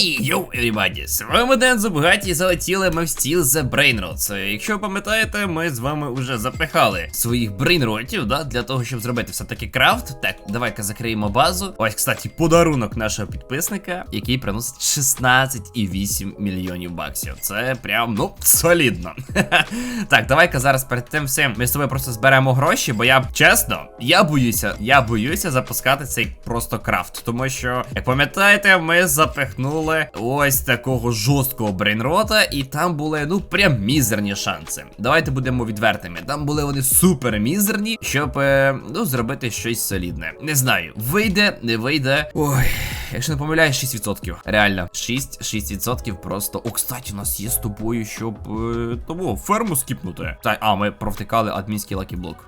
Ей, йоу, everybody, з вами Ден Зубгаті, залетіли ми в стіл за Brainrots. Якщо пам'ятаєте, ми з вами вже запихали своїх брейнротів, да, для того, щоб зробити все-таки крафт. Так, давай-ка закриємо базу. Ось, кстати, подарунок нашого підписника, який приносить 16,8 мільйонів баксів. Це прям, ну, солідно. так, давай-ка зараз перед тим всім ми з тобою просто зберемо гроші, бо я чесно, я боюся, я боюся запускати цей просто крафт. Тому що, як пам'ятаєте, ми запихнули ось такого жорсткого брейнрота, і там були, ну, прям мізерні шанси. Давайте будемо відвертими. Там були вони супер мізерні, щоб е, ну, зробити щось солідне. Не знаю, вийде, не вийде. Ой, якщо не помиляюсь, 6%. Реально, 6-6% просто. О, кстати, у нас є з тобою, щоб е, тому ферму скіпнути. Так, а, ми провтикали адмінський лакіблок.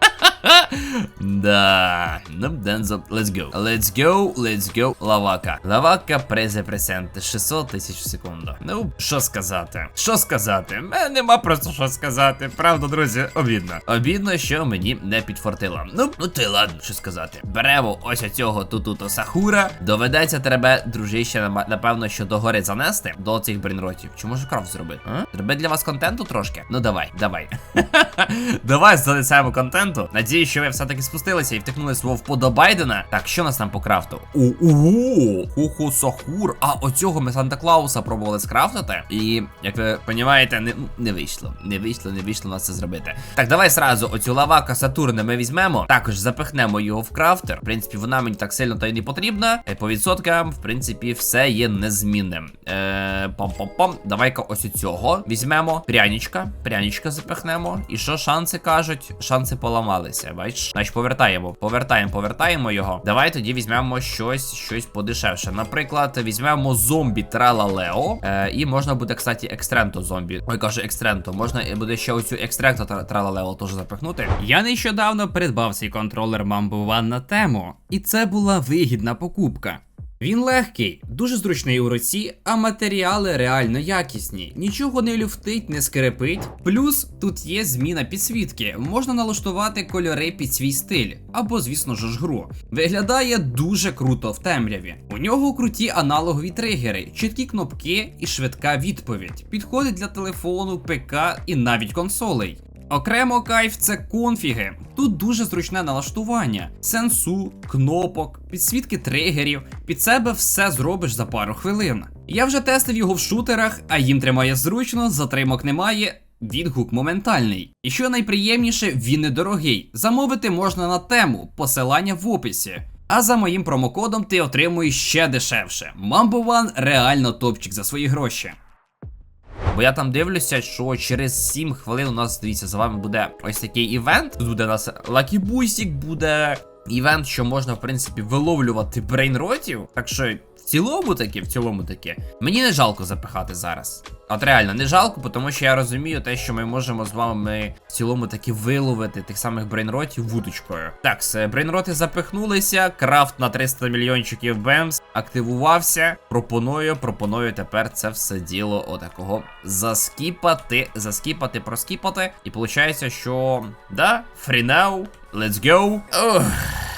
Да, ну Дензо, let's go. Let's go, let's go, лавака. Лавака презе пресенте 600 тисяч в секунду. Ну, що сказати? Що сказати? Мене нема просто що сказати. Правда, друзі, обідно. Обідно, що мені не підфортило. Ну, ну ти ладно, що сказати. Беремо ось оцього тутуто сахура. Доведеться тебе, дружище, напевно, що до гори занести до цих брейнротів. Чи може крафт зробити? А? Для вас контенту трошки? Ну давай, давай. Давай занесемо контенту. Надію, що ви все-таки спустилися і втикнули свого вподобайдена. Так, що нас там по крафту? О-о-о! Хуху Сахур. А оцього ми Санта Клауса пробували скрафтити. І, як ви розумієте, не, не вийшло. Не вийшло, не вийшло у нас це зробити. Так, давай сразу оцю лавака Сатурна ми візьмемо. Також запихнемо його в крафтер. В принципі, вона мені так сильно та й не потрібна. Е, По відсоткам, в принципі, все є незмінним. Е, пам-пам-пам. Давай-ка ось цього візьмемо. Прянічка. Прянічка запихнемо. І що шанси кажуть? Шанси поламалися. Бачиш? Значить, повертаємо, повертаємо, повертаємо його. Давай тоді візьмемо щось, щось подешевше. Наприклад, візьмемо зомбі Тралалео. Е, і можна буде, кстати, екстренто зомбі. Ой, кажу, екстренто. Можна буде ще оцю екстренто Трала Тралалео теж запихнути. Я нещодавно придбав цей контролер Mambo One на тему, і це була вигідна покупка. Він легкий, дуже зручний у руці, а матеріали реально якісні. Нічого не люфтить, не скрипить. Плюс тут є зміна підсвітки, можна налаштувати кольори під свій стиль, або, звісно ж, гру. Виглядає дуже круто в темряві. У нього круті аналогові тригери, чіткі кнопки і швидка відповідь. Підходить для телефону, ПК і навіть консолей. Окремо кайф це конфіги. Тут дуже зручне налаштування, сенсу, кнопок, підсвітки тригерів. Під себе все зробиш за пару хвилин. Я вже тестив його в шутерах, а їм тримає зручно, затримок немає. Відгук моментальний. І що найприємніше, він недорогий. Замовити можна на тему, посилання в описі. А за моїм промокодом ти отримуєш ще дешевше. Mambo One реально топчик за свої гроші. Бо я там дивлюся, що через 7 хвилин у нас, дивіться, за вами буде ось такий івент. Тут буде у нас лакібусік, буде івент, що можна, в принципі, виловлювати брейнротів. Так що в цілому таки, в цілому таки, мені не жалко запихати зараз. От реально, не жалко, тому що я розумію те, що ми можемо з вами в цілому таки виловити тих самих брейнротів вудочкою. Так, брейнроти запихнулися, крафт на 300 мільйончиків бемс активувався. Пропоную, пропоную тепер це все діло отакого заскіпати, заскіпати, проскіпати. І виходить, що да, now, let's go.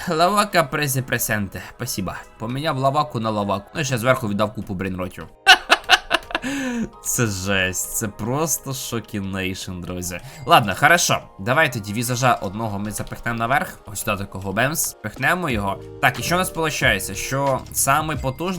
Лавака прези пресенте. Спасибо. Поміняв лаваку на лаваку. Ну і ще зверху віддав купу брейнротів. Це жесть, це просто шокінейшн, друзі. Ладно, хорошо. Давай тоді візажа одного ми запихнемо наверх. Ось сюди такого бемс. Пихнемо його. Так, і що у нас виходить? Що самий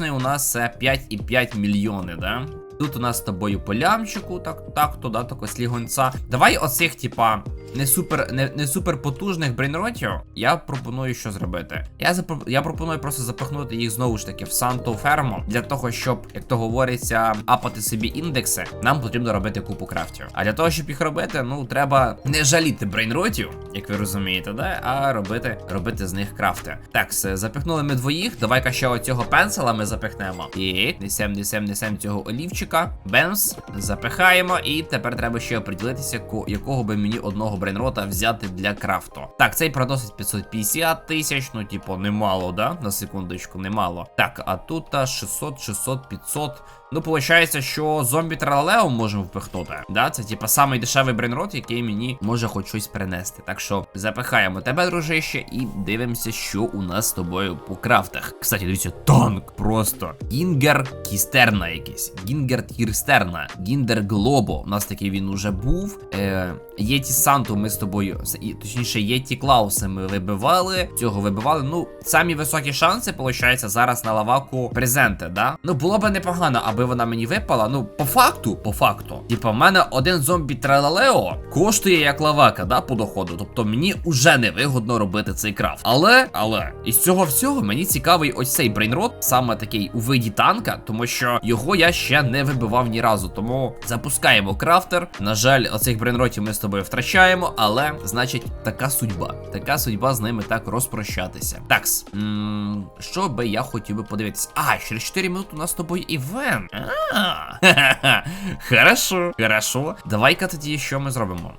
у нас це 5,5 мільйони, да? Тут у нас з тобою по лямчику, так, так, туди тако слігонця. Давай оцих, типа, не супер, не, не супер потужних брейнротів. Я пропоную що зробити. Я запро... я пропоную просто запихнути їх знову ж таки в Санту ферму для того, щоб, як то говориться, апати собі індекси, нам потрібно робити купу крафтів. А для того, щоб їх робити, ну треба не жаліти брейнротів, як ви розумієте, да? а робити, робити з них крафти. Так, запихнули ми двоїх. Давай-ка ще оцього пенсила ми запихнемо. І несем, несем, несем цього олівчика. Пацанчика. Бемс, запихаємо, і тепер треба ще оприділитися, якого би мені одного брейнрота взяти для крафту. Так, цей продосить 550 тисяч, ну, типу, немало, да? На секундочку, немало. Так, а тут 600, 600, 500. Ну, виходить, що зомбі тралео можемо впихнути. Да? Це типа самий дешевий брейнрот, який мені може хоч щось принести. Так що запихаємо тебе, дружище, і дивимося, що у нас з тобою по крафтах. Кстати, дивіться, танк просто. Гінгер Кістерна якийсь. Гінгер Кірстерна. Гіндер Глобо. У нас такий він уже був. Е, Єті Санту ми з тобою, точніше, Єті Клауси ми вибивали. Цього вибивали. Ну, самі високі шанси, виходить, зараз на лаваку презенти, да? Ну, було б непогано, аби вона мені випала. Ну, по факту, по факту. Типа, в мене один зомбі Тралалео коштує як лавака, да, по доходу. Тобто мені уже не вигодно робити цей крафт. Але, але, із цього всього мені цікавий ось цей брейнрот, саме такий у виді танка, тому що його я ще не вибивав ні разу. Тому запускаємо крафтер. На жаль, оцих брейнротів ми з тобою втрачаємо, але значить, така судьба. Така судьба з ними так розпрощатися. Такс, м, що би я хотів би подивитися? А, через 4 минути у нас з тобою івент. А, ха-ха-ха. Хорошо, хорошо. Давай-ка тоді що ми зробимо?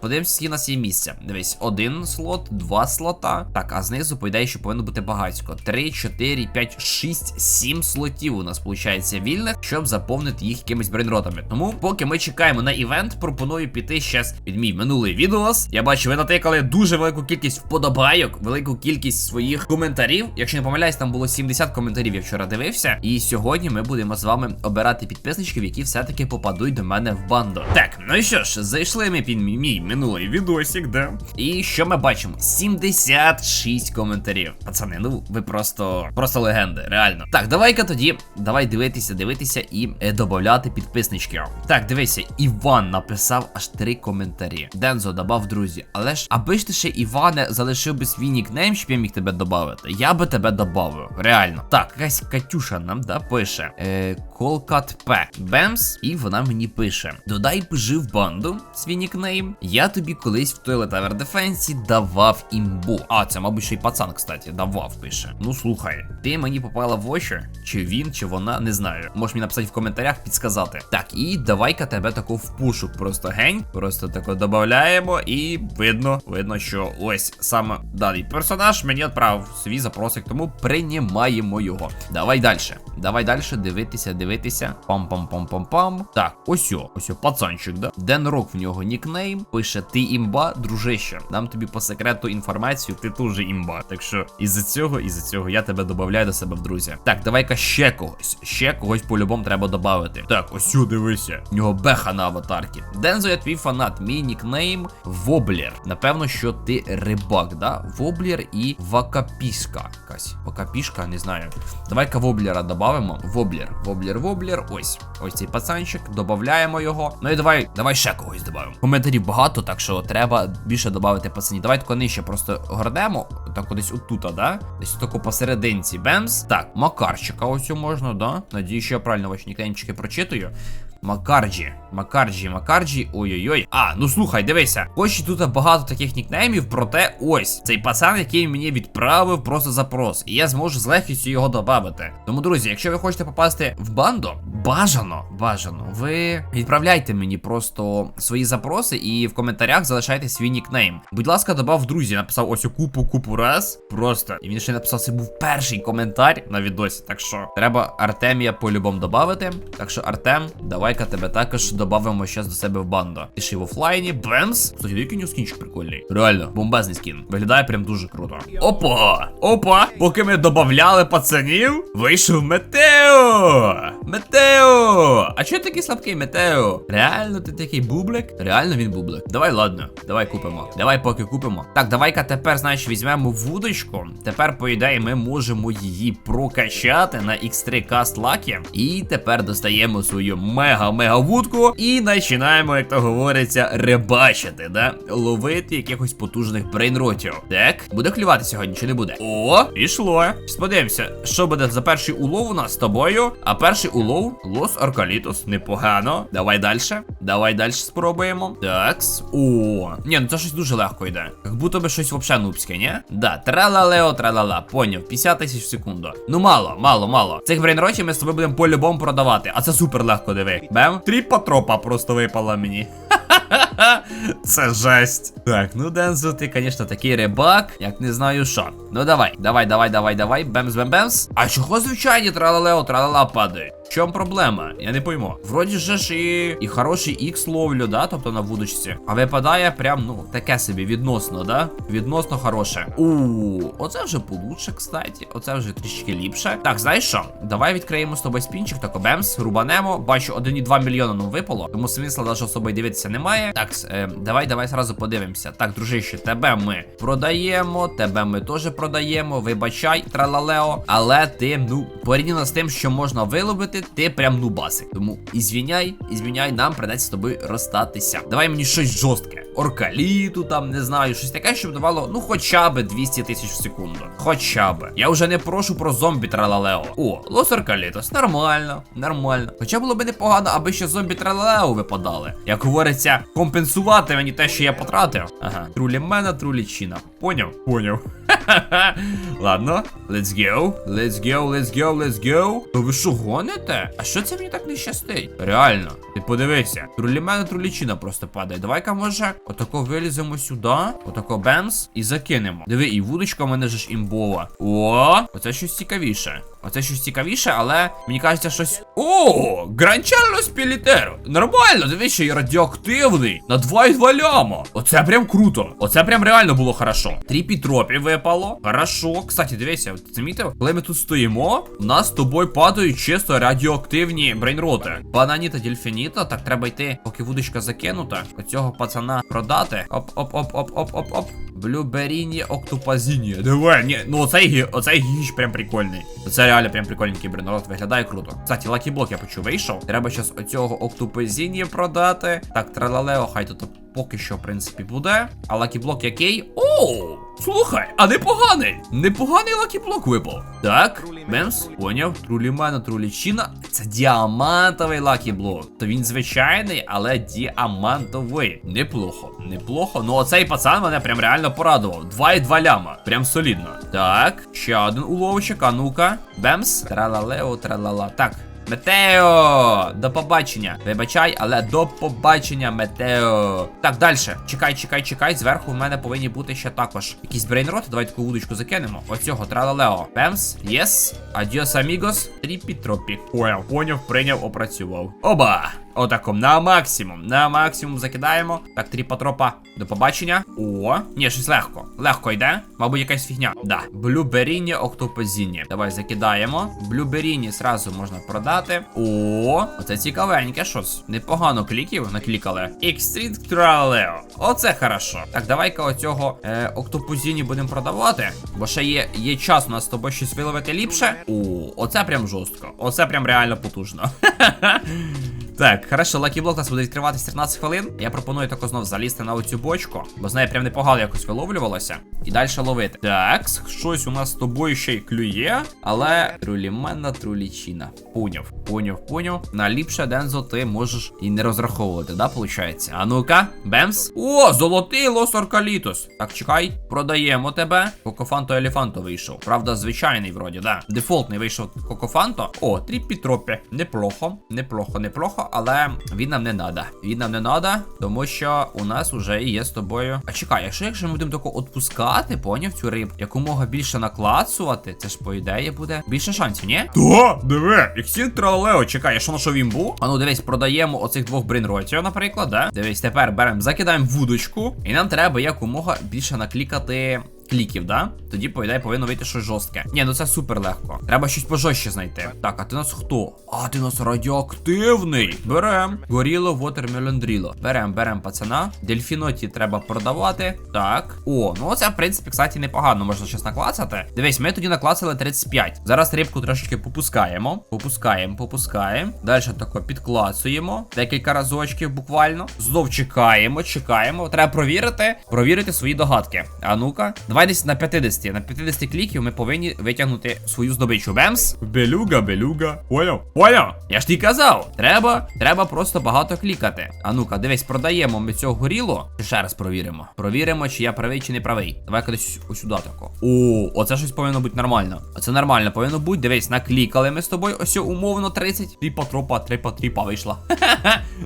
Подивимося, скільки у нас є місця. Дивись, один слот, два слота. Так, а знизу, по ще повинно бути багатько. 3, 4, 5, 6, 7 слотів у нас виходить вільних, щоб заповнити їх якимись брейнротами. Тому, поки ми чекаємо на івент, пропоную піти ще під мій минулий відеос. Я бачу, ви натикали дуже велику кількість вподобайок, велику кількість своїх коментарів. Якщо не помиляюсь, там було 70 коментарів, я вчора дивився. І сьогодні ми будемо з вами обирати підписничків, які все-таки попадуть до мене в банду. Так, ну і що ж, зайшли ми під мій минулий відосик, да? І що ми бачимо? 76 коментарів. Пацани, ну ви просто просто легенди, реально. Так, давай-ка тоді, давай дивитися, дивитися і е, додати підписнички. Так, дивися, Іван написав аж три коментарі. Дензо додав друзі. Але ж, аби ж ти ще Іване залишив би свій нікнейм, щоб я міг тебе додати, я би тебе додав. Реально. Так, якась Катюша нам да пише. Е, Колкат П. Бемс, і вона мені пише: Додай пижи в банду свій нікнейм. Я тобі колись в Toilet Tower Defense давав імбу. А, це, мабуть, ще й пацан, кстати, давав, пише. Ну слухай, ти мені попала в очі, чи він, чи вона, не знаю. Можеш мені написати в коментарях, підсказати. Так, і давай-ка тебе тако в пушок просто гень. Просто тако додаємо, і видно, видно, що ось саме даний персонаж мені відправив свій запросик, тому приймаємо його. Давай далі. Давай далі дивитися, дивитися. Пам-пам-пам-пам-пам. Так, ось о, ось о, пацанчик, да? Ден Рок в нього нікнейм. Пише ти імба, дружище. Дам тобі по секрету інформацію, ти теж імба. Так що із-за цього, із-за цього я тебе додаю до себе в друзі. Так, давай-ка ще когось. Ще когось по-любому треба додати. Так, ось о, дивися. В нього беха на аватарці. Дензо, я твій фанат. Мій нікнейм Воблер. Напевно, що ти рибак, да? Воблер і Вакапішка. Якась. Вакапішка, не знаю. Давай-ка Воблера додамо. Воблер, Воблер, Воблер. Ось. Ось цей пацанчик. Додаємо його. Ну і давай, давай ще когось додамо. Коментарів багато, так що треба більше додати пацанів. Давай тако нижче просто горнемо. Так кудись отута, да? Десь тако посерединці. Бемс. Так, Макарчика ось можна, да? Надію, що я правильно ваші нікнеймчики прочитую. Макарджі, Макарджі, Макарджі, ой-ой-ой. А, ну слухай, дивися. Хоч і тут багато таких нікнеймів, проте ось цей пацан, який мені відправив просто запрос. І я зможу з легкістю його додати. Тому, друзі, якщо ви хочете попасти в банду, бажано, бажано, ви відправляйте мені просто свої запроси і в коментарях залишайте свій нікнейм. Будь ласка, додав друзі, написав ось купу купу раз. Просто. І він ще написав, це був перший коментар на відосі. Так що треба Артемія по-любому додати. Так що, Артем, давай-ка тебе також додамо щас до себе в банду. Й в офлайні. Бемс. Кстати, який нього скінчик прикольний. Реально, бомбезний скін. Виглядає прям дуже круто. Опа! Опа! Поки ми додавали пацанів, вийшов Метео! Метео! А чого такий слабкий Метео? Реально ти такий бублик? Реально він бублик. Давай, ладно, давай купимо. Давай поки купимо. Так, давай-ка тепер, знаєш, візьмемо вудочку. Тепер, по ідеї, ми можемо її прокачати на X3 Cast Lucky. І тепер достаємо свою мега-мега вудку і починаємо, як то говориться, рибачити, да? Ловити якихось потужних брейнротів. Так, буде клювати сьогодні, чи не буде? О, пішло. Подивимося, що буде за перший улов у нас з тобою. А перший улов Лос Аркалін. Калітос, непогано. Давай далі. Давай далі спробуємо. Такс. О, ні, ну це щось дуже легко йде. Як будто би щось вообще нубське, ні? Да, тралалео, тралала. Поняв, 50 тисяч в секунду. Ну мало, мало, мало. Цих брейнротів ми з тобою будемо по-любому продавати. А це супер легко диви. Бем? Три патропа просто випала мені. Це жесть. Так, ну Дензо, ти, звісно, такий рибак, як не знаю що. Ну давай, давай, давай, давай, давай, бемс, бем, бемс. А чого звичайні тралалео, тралала падають? В чому проблема? Я не пойму. Вроді ж і, і хороший ікс ловлю, да, тобто на вудочці. А випадає прям, ну, таке собі відносно, да? Відносно хороше. У, оце вже получше, кстати. Оце вже трішки ліпше. Так, знаєш що? Давай відкриємо з тобою спінчик, так бемс, рубанемо. Бачу, 1,2 мільйона нам випало. Тому смисла навіть особо дивитися немає. Так, е, давай, давай зразу подивимося. Так, дружище, тебе ми продаємо, тебе ми теж продаємо. Вибачай, тралалео. Але ти, ну, порівняно з тим, що можна виловити, ти прям нубасик. Тому ізвіняй, ізвіняй, нам придеться з тобою розстатися. Давай мені щось жорстке. Оркаліту там, не знаю, щось таке, щоб давало, ну, хоча б 200 тисяч в секунду. Хоча б. Я вже не прошу про зомбі тралалео. О, лос Оркалітос, нормально, нормально. Хоча було б непогано, аби ще зомбі тралалео випадали. Як говориться, компенсувати мені те, що я потратив. Ага. Трулі мене, трулі чіна. Поняв? Поняв. Ладно, let's go. Let's go, let's go, let's go. То ви що гоните? А що це мені так не щастить? Реально, ти подивися. Трулімена трулічина просто падає. Давай-ка, може, отако виліземо сюди, отако бемс і закинемо. Диви, і вудочка в мене же ж імбова. О, оце щось цікавіше. Оце щось цікавіше, але мені кажеться, щось. О, гранчарло спілітеро. Нормально, дивись, що я радіоактивний. На 2,2 ляма. Оце прям круто. Оце прям реально було хорошо. Три пітропі випало. Хорошо. Кстати, от замітив, коли ми тут стоїмо, у нас з тобою падають чисто радіоактивні брейнроти. Бананіта, дельфініта. Так, треба йти, поки вудочка закинута. Оцього пацана продати. Оп-оп-оп-оп-оп-оп-оп. Блюберіні октопазіні. Давай, ні, ну оцей, оцей гіч прям прикольний. Це реально прям прикольний брейнрот, виглядає круто. Кстати, лакіблок я почув, вийшов. Треба щас оцього октопазіні продати. Так, тралалео, хай тут поки що, в принципі, буде. А лакіблок який? О! Слухай, а непоганий! Непоганий лакіблок випав. Так, Бемс, поняв. Трулімена, трулічина. Це діамантовий лакіблок. То він звичайний, але діамантовий. Неплохо, неплохо. Ну оцей пацан мене прям реально порадував. 2,2 ляма. Прям солідно. Так, ще один уловчик, а ну-ка. Бемс. Тралалео, тралала. Так. Метео! До побачення. Вибачай, але до побачення, Метео. Так, далі. Чекай, чекай, чекай. Зверху в мене повинні бути ще також якісь брейнроти. Давай таку вудочку закинемо. Оцього тралалео. Пемс, єс. Адіос, амігос. Тріпі-тропі. Поняв, поняв, прийняв, опрацював. Оба! Отаком, на максимум. На максимум закидаємо. Так, три патропа. До побачення. О, ні, щось легко. Легко йде. Мабуть, якась фігня. Да. Блюберіні октопозінні. Давай закидаємо. Блюберіні зразу можна продати. О, оце цікавеньке щось. Непогано кліків наклікали. Extinct Traleo. Оце хорошо. Так, давай-ка оцього е, октопозіні будемо продавати. Бо ще є, є час у нас з тобою щось виловити ліпше. О, оце прям жорстко. Оце прям реально потужно. Так, хорошо, лакіблок у нас буде відкриватися 13 хвилин. Я пропоную тако знов залізти на оцю бочку, бо з неї прям непогано якось виловлювалося. І далі ловити. Так, щось у нас з тобою ще й клює, але трулімена трулічина. Поняв, поняв, поняв. На ліпше Дензо ти можеш і не розраховувати, да, виходить? А ну-ка, бемс. О, золотий лос Оркалітус. Так, чекай, продаємо тебе. Кокофанто елефанто вийшов. Правда, звичайний вроді, да. Дефолтний вийшов Кокофанто. О, тріпі-тропі. Неплохо, неплохо, неплохо, але він нам не надо. Він нам не надо, тому що у нас уже є з тобою. А чекай, якщо якщо ми будемо тако отпускати, поняв цю риб, якомога більше наклацувати, це ж по ідеї буде більше шансів, ні? Да, диви, Іксін Тралео, чекай, я що на що він був? А ну дивись, продаємо оцих двох брейнротів, наприклад, да? Дивись, тепер беремо, закидаємо вудочку, і нам треба якомога більше наклікати. Кліків, да? Тоді, по повинно вийти щось жорстке. Ні, ну це супер легко. Треба щось пожорстче знайти. Так, а ти нас хто? А, ти нас радіоактивний. Берем. Горіло, Watermelon Drilo. Берем, берем пацана. Дельфіноті треба продавати. Так. О, ну це, в принципі, кстати, непогано. Можна щось наклацати. Дивись, ми тоді наклацали 35. Зараз рибку трошечки попускаємо. Попускаємо, попускаємо. Далі тако підклацуємо. Декілька разочків буквально. Знов чекаємо, чекаємо. Треба провірити. Провірити свої догадки. А ну-ка, Давай десь на 50. На 50 кліків ми повинні витягнути свою здобичу. Бемс. Белюга, белюга. Поняв? Поняв? Я ж ті казав. Треба, треба просто багато клікати. А ну-ка, дивись, продаємо ми цього горіло. Ще раз провіримо. Провіримо, чи я правий, чи не правий. Давай кудись ось сюди тако. О, оце щось повинно бути нормально. Оце нормально повинно бути. Дивись, наклікали ми з тобою. Ось умовно 30. Тріпа тропа, трипа тріпа вийшла.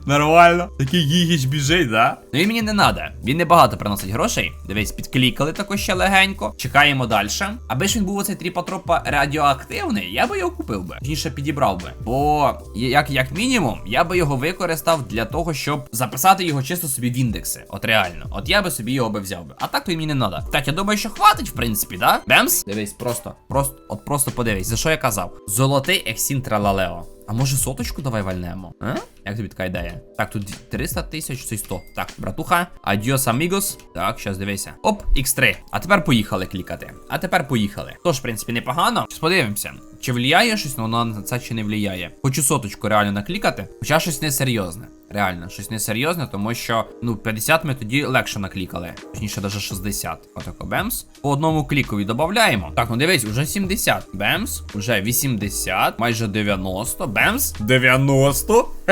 Нормально. Такий гігіч біжить, да? Ну і мені не надо. Він небагато приносить грошей. Дивись, підклікали тако ще легенько. Чекаємо далі. Аби ж він був оцей тріпа-тропа радіоактивний, я би його купив би. Точніше підібрав би. Бо, як, як мінімум, я би його використав для того, щоб записати його чисто собі в індекси. От реально. От я би собі його би взяв би. А так то й мені не надо. Так, я думаю, що хватить, в принципі, да? Бемс? Дивись, просто, просто, от просто подивись, за що я казав. Золотий ексін тралалео. А може соточку давай вальнемо? А? Як тобі така ідея? Так, тут 300 тисяч, це 100. Так, братуха, адіос, амігос. Так, щас дивися. Оп, X3. А тепер поїхали клікати. А тепер поїхали. Тож, в принципі, непогано. Щас подивимося. Чи влияє щось, ну воно на це чи не влияє. Хочу соточку реально наклікати. Хоча щось несерйозне. Реально, щось несерйозне, тому що, ну, 50 ми тоді легше наклікали. Точніше, даже 60. Отако бемс. По одному клікові додаємо. Так, ну дивись, уже 70. Бемс. Уже 80, майже 90. Бемс. 90.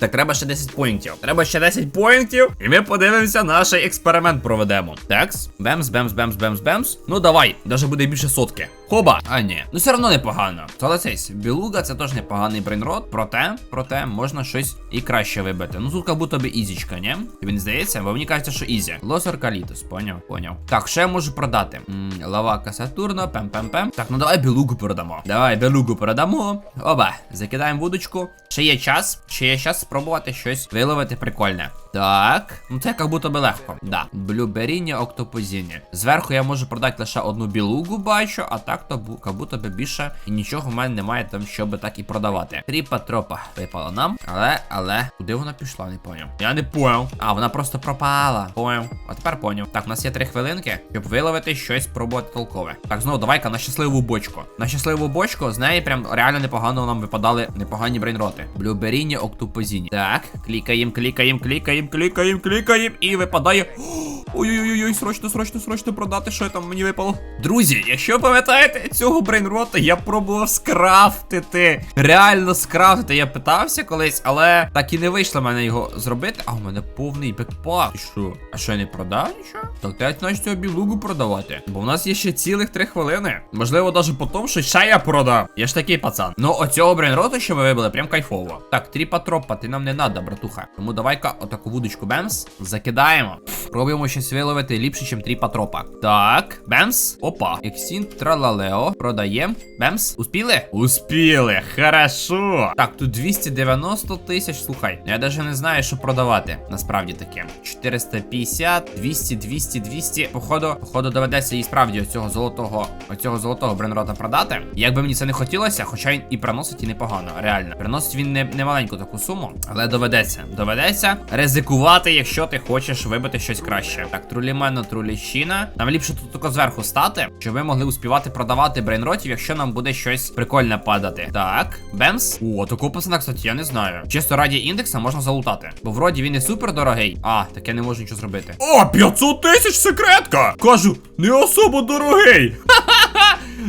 так, треба ще 10 поінтів. Треба ще 10 поінтів. І ми подивимося, наш експеримент проведемо. Такс. Бемс, бемс, бемс, бемс, бемс. Ну давай, даже буде більше сотки. Хоба! А ні. Ну все одно непогано. Согласись, білуга це теж непоганий брейнрот. Проте, проте, можна щось і краще вибити. Ну тут як будто би ізічка, ні? Тобі не здається? Бо мені кажеться, що ізі. Лосор Калітус, поняв, поняв. Так, що я можу продати? М, Лавака Сатурно, пем-пем-пем. Так, ну давай білугу продамо. Давай білугу продамо. Оба, закидаємо вудочку. Ще є час, ще є час спробувати щось виловити прикольне. Так, ну це як будто би легко. Да. Блюберіння, октопозіння. Зверху я можу продати лише одну білугу, бачу, а так бу- як будто би більше і нічого в мене немає там, щоб так і продавати. Тріпа тропа випала нам. Але, але, куди вона пішла, не поняв. Я не поняв. А, вона просто пропала. Поняв. А тепер поняв. Так, у нас є три хвилинки, щоб виловити щось пробувати толкове. Так, знову давай-ка на щасливу бочку. На щасливу бочку з неї прям реально непогано нам випадали непогані брейнроти. Блюберіння, октопозіння. Так, клікаємо, клікаємо, клікаємо, клікаємо, клікаємо. І випадає. Ой-ой-ой, срочно, срочно, срочно продати, що там мені випало. Друзі, якщо пам'ятаєте цього брейнрота, я пробував скрафтити. Реально скрафтити. Я питався колись, але так і не вийшло в мене його зробити. А у мене повний бекпак. І що? А що я не продав нічого? Так треба значить цього білугу продавати. Бо в нас є ще цілих три хвилини. Можливо, навіть по тому, що ще я продав. Я ж такий пацан. Ну, оцього брейнрота, що ми вибили, прям кайфово. Так, тріпа тропа, ти нам не надо, братуха. Тому давай-ка отаку вудочку бемс. Закидаємо. Пробуємо щось виловити ліпше, ніж тріпа тропа. Так, бемс. Опа. Ексінт тралалео. Продаємо. Бемс. Успіли? Успіли. Хорошо. Так, тут 290 тисяч. Слухай, я навіть не знаю, що продавати. Насправді таке. 450, 200, 200, 200. Походу, походу, доведеться і справді оцього золотого, оцього золотого бренрота продати. Як би мені це не хотілося, хоча він і приносить і непогано. Реально. Приносить він не, не маленьку таку суму, але доведеться. Доведеться ризикувати, якщо ти хочеш вибити щось краще. Так, трулімено, труліщина. Нам ліпше тут тільки зверху стати, щоб ми могли успівати продавати брейнротів, якщо нам буде щось прикольне падати. Так, бемс. О, такого пацана, кстати, я не знаю. Чисто раді індекса можна залутати. Бо вроді він і супер дорогий. А, так я не можу нічого зробити. О, 500 тисяч секретка! Кажу, не особо дорогий.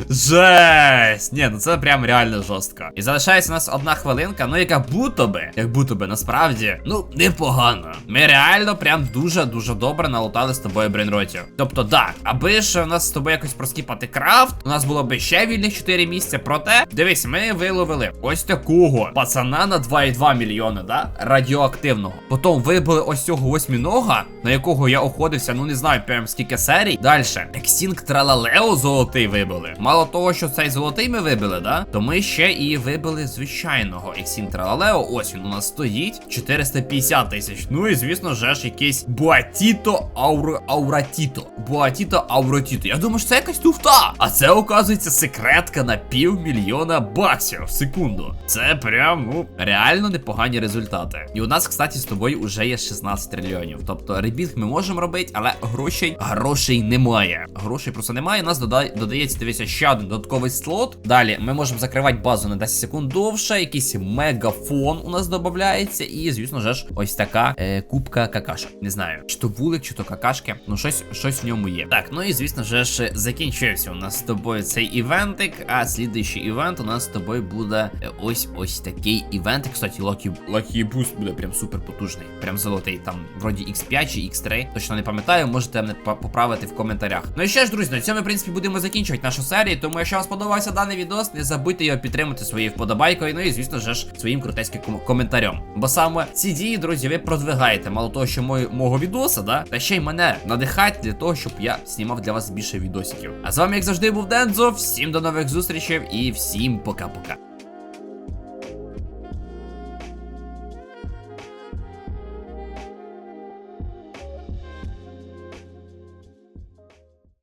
Жесть! Ні, ну це прям реально жорстко. І залишається у нас одна хвилинка, ну яка будто би, як будто би, насправді, ну, непогано. Ми реально прям дуже-дуже добре налутали з тобою брейнротів. Тобто, да, аби ж у нас з тобою якось проскіпати крафт, у нас було би ще вільних 4 місця. Проте, дивись, ми виловили ось такого пацана на 2,2 мільйони, да? Радіоактивного. Потім вибили ось цього восьмінога, на якого я охотився, ну не знаю, прям скільки серій. Далі. Ексінк Тралалео золотий вибили. Мало того, що цей золотий ми вибили, да? То ми ще і вибили звичайного Ексінк Тралалео. Ось він у нас стоїть. 450 тисяч. Ну і звісно же ж якийсь Буатіто Аур... Ауратіто. Буатіто Ауратіто. Я думаю, що це якась туфта. А це, оказується, секретка на півмільйона баксів в секунду. Це прям, ну, реально непогані результати. І у нас, кстати, з тобою вже є 16 трильйонів. Тобто ребіг ми можемо робити, але грошей грошей немає. Грошей просто немає. У нас додається, дивися, ще один додатковий слот. Далі ми можемо закривати базу на 10 секунд довше. Якийсь мегафон у нас додається. І, звісно ж, ось така е, кубка какашок. Не знаю, чи то вулик, чи то какашки. Ну, щось, щось в ньому є. Так, ну і звісно ж, закінчився у нас з тобою цей івентик. А слідуючий івент у нас з тобою буде е, ось ось такий івент. Кстати, Lucky, Lucky Boost буде прям супер потужний. Прям золотий. Там вроді X5 чи X3. Точно не пам'ятаю, можете мене поправити в коментарях. Ну і ще ж, друзі, на цьому, в принципі, будемо закінчувати нашу серію. Тому, якщо вам сподобався даний відос, не забудьте його підтримати своєю вподобайкою. Ну і звісно ж своїм крутецьким ком- коментарем. Бо саме ці дії, друзі, ви продвигаєте мало того, що мої, мого відоса, да, та ще й мене надихають для того, щоб я знімав для вас більше відосиків. А з вами, як завжди, був Дензо. Всім до нових зустрічей і всім пока-пока.